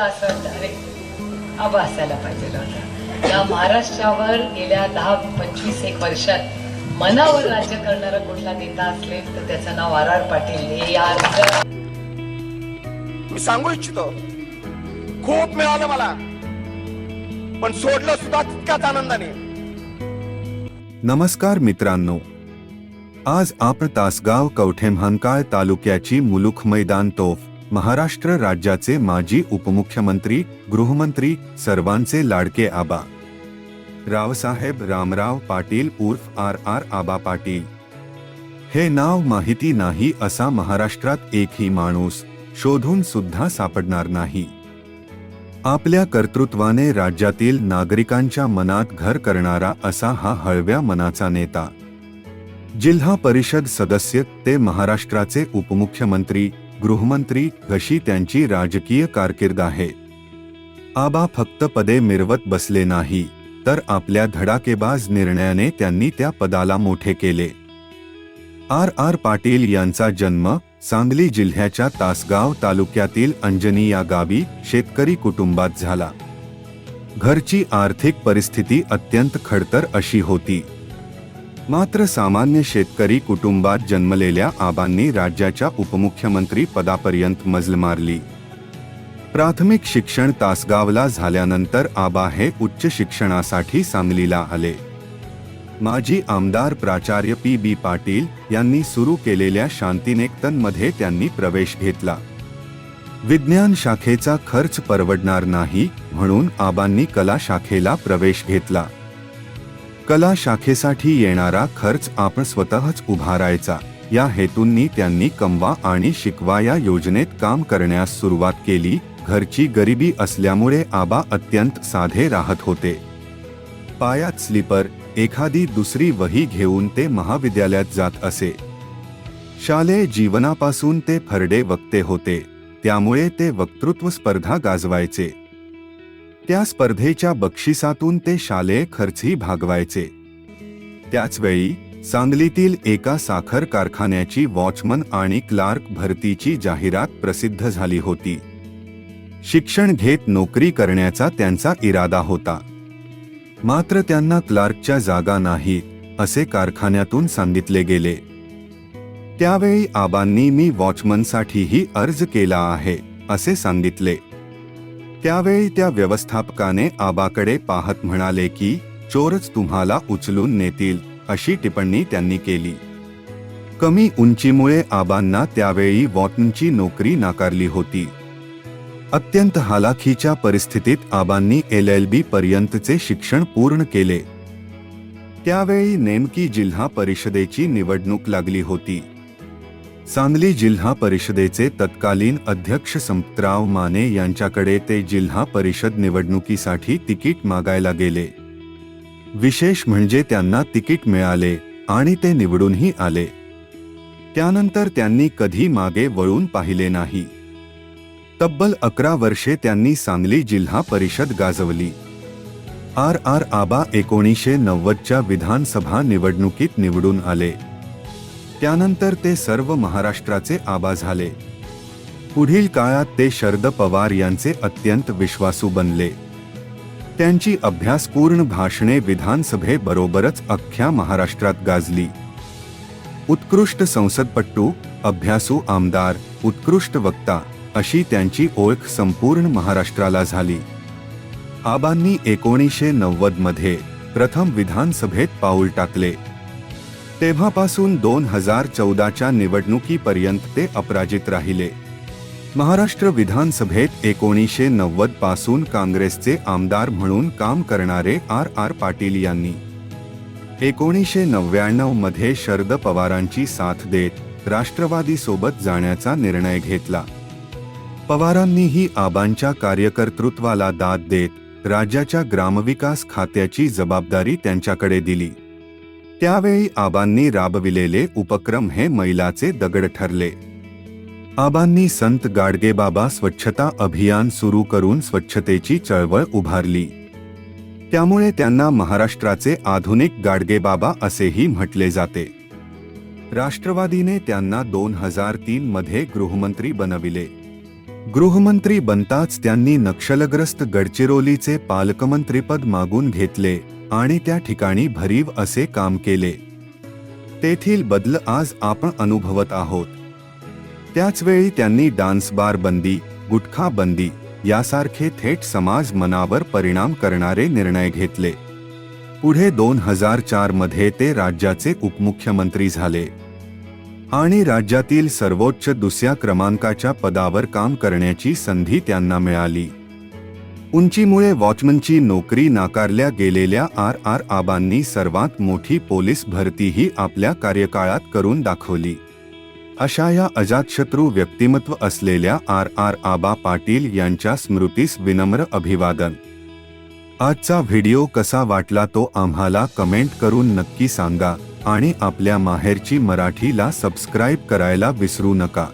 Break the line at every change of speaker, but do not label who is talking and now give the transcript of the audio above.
आपल्याला असं वाटतं अरे आबा असायला पाहिजे होता या महाराष्ट्रावर गेल्या दहा पंचवीस एक वर्षात मनावर राज्य करणारा कुठला नेता असेल तर त्याचं नाव आर आर पाटील. हे या अर्ज
मी सांगू इच्छितो खूप मिळालं मला. पण सोडलं सुद्धा तितक्याच आनंदाने.
नमस्कार मित्रांनो. आज आपण तासगाव कवठेमहांकाळ तालुक्याची मुलुख मैदान तोफ. महाराष्ट्र राज्याचे माजी उपमुख्यमंत्री गृहमंत्री सर्वांचे लाडके आबा. रावसाहेब रामराव पाटील उर्फ आर आर आबा पाटील. हे नाव माहिती नाही असा महाराष्ट्रात एकही माणूस शोधून सुद्धा सापडणार नाही. आपल्या कर्तृत्वाने राज्यातील नागरिकांच्या मनात घर करणारा असा हा हळव्या मनाचा नेता. जिल्हा परिषद सदस्य ते महाराष्ट्राचे उपमुख्यमंत्री गृहमंत्री अशी त्यांची राजकीय कारकीर्द आहे. आबा फक्त पदे मिरवत बसले नाही तर आपल्या धडाकेबाज निर्णयाने त्यांनी त्या पदाला मोठे केले. आर आर पाटील यांचा जन्म सांगली जिल्ह्याच्या तासगाव तालुक्यातील अंजनी या गावी शेतकरी कुटुंबात झाला. घरची आर्थिक परिस्थिती अत्यंत खडतर अशी होती. मात्र सामान्य शेतकरी कुटुंबात जन्मलेल्या आबांनी राज्याच्या उपमुख्यमंत्री पदापर्यंत मजल मारली. प्राथमिक शिक्षण तासगावला झाल्यानंतर आबा हे उच्च शिक्षणासाठी सांगलीला आले. माजी आमदार प्राचार्य पी बी पाटील यांनी सुरू केलेल्या शांतिनिकेतनमध्ये त्यांनी प्रवेश घेतला. विज्ञान शाखेचा खर्च परवडणार नाही म्हणून आबांनी कला शाखेला प्रवेश घेतला. कला शाखेसाठी येणारा खर्च आपण स्वतःच उभारायचा या हेतूंनी त्यांनी कमवा आणि शिकवा या योजनेत काम करण्यास सुरुवात केली. घरची गरिबी असल्यामुळे आबा अत्यंत साधे राहत होते. पायात स्लीपर एखादी दुसरी वही घेऊन ते महाविद्यालयात जात असे. शालेय जीवनापासून ते फरडे वक्ते होते. त्यामुळे ते वक्तृत्व स्पर्धा गाजवायचे. त्या स्पर्धेच्या बक्षिसातून ते शालेय खर्चही भागवायचे. त्याचवेळी सांगलीतील एका साखर कारखान्याची वॉचमन आणि क्लार्क भरतीची जाहिरात प्रसिद्ध झाली होती. शिक्षण घेत नोकरी करण्याचा त्यांचा इरादा होता. मात्र त्यांना क्लार्कच्या जागा नाही असे कारखान्यातून सांगितले गेले. त्यावेळी आबांनी मी वॉचमनसाठीही अर्ज केला आहे असे सांगितले. त्यावेळी त्या व्यवस्थापकाने आबाकडे पाहत म्हणाले की चोरच तुम्हाला उचलून नेतील अशी टिप्पणी त्यांनी केली. कमी उंचीमुळे आबांना त्यावेळी वॉटनची नोकरी नाकारली होती. अत्यंत हालाखीच्या परिस्थितीत आबांनी एल एल बी पर्यंतचे शिक्षण पूर्ण केले. त्यावेळी नेमकी जिल्हा परिषदेची निवडणूक लागली होती. सांगली जिल्हा परिषदेचे तत्कालीन अध्यक्ष संपतराव माने यांच्याकडे ते जिल्हा परिषद निवडणुकीसाठी तिकीट मागायला गेले. विशेष म्हणजे त्यांना तिकीट मिळाले आणि ते निवडूनही आले. त्यानंतर त्यांनी कधी मागे वळून पाहिले नाही. तब्बल अकरा वर्षे त्यांनी सांगली जिल्हा परिषद गाजवली. आर आर आबा एकोणीसशे नव्वदच्या विधानसभा निवडणुकीत निवडून आले. त्यानंतर ते सर्व महाराष्ट्राचे आबा झाले. पुढील काळात ते शरद पवार यांचे अत्यंत विश्वासू बनले. त्यांची अभ्यासपूर्ण भाषणे विधानसभेबरोबरच अख्ख्या महाराष्ट्रात गाजली. उत्कृष्ट संसदपट्टू अभ्यासू आमदार उत्कृष्ट वक्ता अशी त्यांची ओळख संपूर्ण महाराष्ट्राला झाली. आबांनी एकोणीसशे नव्वदमध्ये प्रथम विधानसभेत पाऊल टाकले. तेव्हापासून दोन हजार चौदाच्या निवडणुकीपर्यंत ते अपराजित राहिले. महाराष्ट्र विधानसभेत एकोणीसशे नव्वदपासून काँग्रेसचे आमदार म्हणून काम करणारे आर आर पाटील यांनी एकोणीसशे नव्याण्णवमध्ये शरद पवारांची साथ देत राष्ट्रवादी सोबत जाण्याचा निर्णय घेतला. पवारांनीही आबांच्या कार्यकर्तृत्वाला दाद देत राज्याच्या ग्रामविकास खात्याची जबाबदारी त्यांच्याकडे दिली. त्यावेळी आबांनी राबविलेले उपक्रम हे मैलाचे दगड ठरले. आबांनी संत गाडगेबाबा स्वच्छता अभियान सुरू करून स्वच्छतेची चळवळ उभारली. त्यामुळे त्यांना महाराष्ट्राचे आधुनिक गाडगेबाबा असेही म्हटले जाते. राष्ट्रवादीने त्यांना दोन हजार तीन मध्ये गृहमंत्री बनविले. गृहमंत्री बनताच त्यांनी नक्षलग्रस्त गडचिरोलीचे पालकमंत्रीपद मागून घेतले. आणि त्या ठिकाणी भरीव असे काम केले. तेथील बदल आज आपण अनुभवत आहोत. त्याचवेळी त्यांनी डान्स बार बंदी गुटखा बंदी यासारखे थेट समाज मनावर परिणाम करणारे निर्णय घेतले. पुढे दोन हजार चारमध्ये ते राज्याचे उपमुख्यमंत्री झाले. आणि राज्यातील सर्वोच्च दुसऱ्या क्रमांकाच्या पदावर काम करण्याची संधी त्यांना मिळाली. उंचीमुळे वॉचमनची नोकरी नाकारल्या गेलेल्या आर आर आबांनी सर्वात मोठी पोलीस भरतीही आपल्या कार्यकाळात करून दाखवली. अशा या अजातशत्रू व्यक्तिमत्व असलेल्या आर आर आबा पाटील यांच्या स्मृतीस विनम्र अभिवादन. आजचा व्हिडिओ कसा वाटला तो आम्हाला कमेंट करून नक्की सांगा आणि आपल्या माहेरची मराठीला सबस्क्राईब करायला विसरू नका.